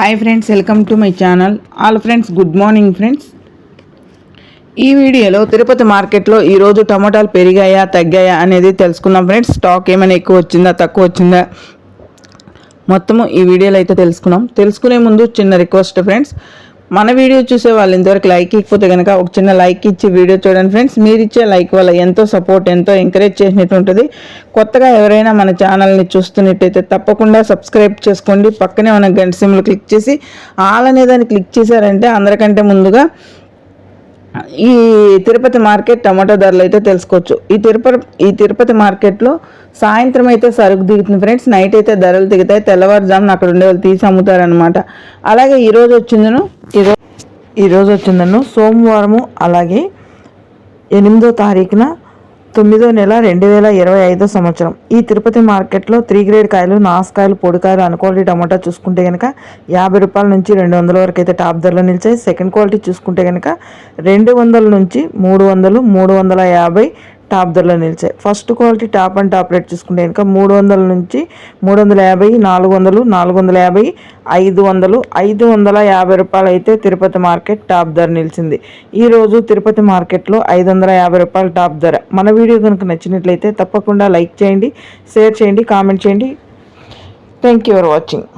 Hi friends welcome to my channel all friends good morning friends ఈ వీడియోలో తిరుపతి మార్కెట్లో ఈరోజు టమాటాలు పెరిగాయా తగ్గాయా అనేది తెలుసుకుందాం ఫ్రెండ్స్ స్టాక్ ఏమైనా ఎక్కువ వచ్చిందా తక్కువ వచ్చిందా? మొత్తము ఈ వీడియోలో అయితే తెలుసుకున్నాం. తెలుసుకునే ముందు చిన్న రిక్వెస్ట్ ఫ్రెండ్స్ మన వీడియో చూసే వాళ్ళు ఇంతవరకు లైక్ ఇకపోతే కనుక ఒక చిన్న లైక్ ఇచ్చి వీడియో చూడండి ఫ్రెండ్స్ మీరు ఇచ్చే లైక్ వల్ల ఎంతో సపోర్ట్ ఎంతో ఎంకరేజ్ చేసినట్టు ఉంటుంది కొత్తగా ఎవరైనా మన ఛానల్ని చూస్తున్నట్టయితే తప్పకుండా సబ్స్క్రైబ్ చేసుకోండి. పక్కనే ఉన్న గంట సిమ్లు క్లిక్ చేసి ఆల్ అనే దాన్ని క్లిక్ చేశారంటే అందరికంటే ముందుగా ఈ తిరుపతి మార్కెట్ టమాటో ధరలు అయితే తెలుసుకోవచ్చు. ఈ తిరుపతి ఈ తిరుపతి మార్కెట్లో సాయంత్రం అయితే సరుకు దిగుతుంది ఫ్రెండ్స్ నైట్ అయితే ధరలు దిగుతాయి. తెల్లవారుజామున అక్కడ ఉండే వాళ్ళు తీసి అమ్ముతారనమాట అలాగే ఈరోజు వచ్చిందను ఈరోజు ఈరోజు వచ్చిందను. సోమవారము అలాగే ఎనిమిదో తారీఖున తొమ్మిదో నెల రెండు వేల ఇరవై ఐదో సంవత్సరం. ఈ తిరుపతి మార్కెట్లో త్రీ గ్రేడ్ కాయలు నాసుకాయలు పొడికాయలు అన్ క్వాలిటీ టమాటా చూసుకుంటే కనుక యాభై రూపాయల నుంచి రెండు వందల వరకు అయితే టాప్ ధరలో నిలిచాయి. సెకండ్ క్వాలిటీ చూసుకుంటే కనుక రెండు వందల నుంచి మూడు వందలు మూడు వందల యాభై టాప్ ధరలో నిలిచాయి first quality top and top rate చూసుకుంటే కనుక మూడు వందల నుంచి మూడు వందల యాభై నాలుగు వందలు నాలుగు వందల యాభై ఐదు వందలు ఐదు వందల యాభై రూపాయలు అయితే తిరుపతి మార్కెట్ టాప్ ధర నిలిచింది. ఈరోజు తిరుపతి మార్కెట్లో ఐదు వందల యాభై రూపాయల టాప్ ధర. మన వీడియో కనుక నచ్చినట్లయితే తప్పకుండా లైక్ చేయండి షేర్ చేయండి కామెంట్ చేయండి. Thank you for watching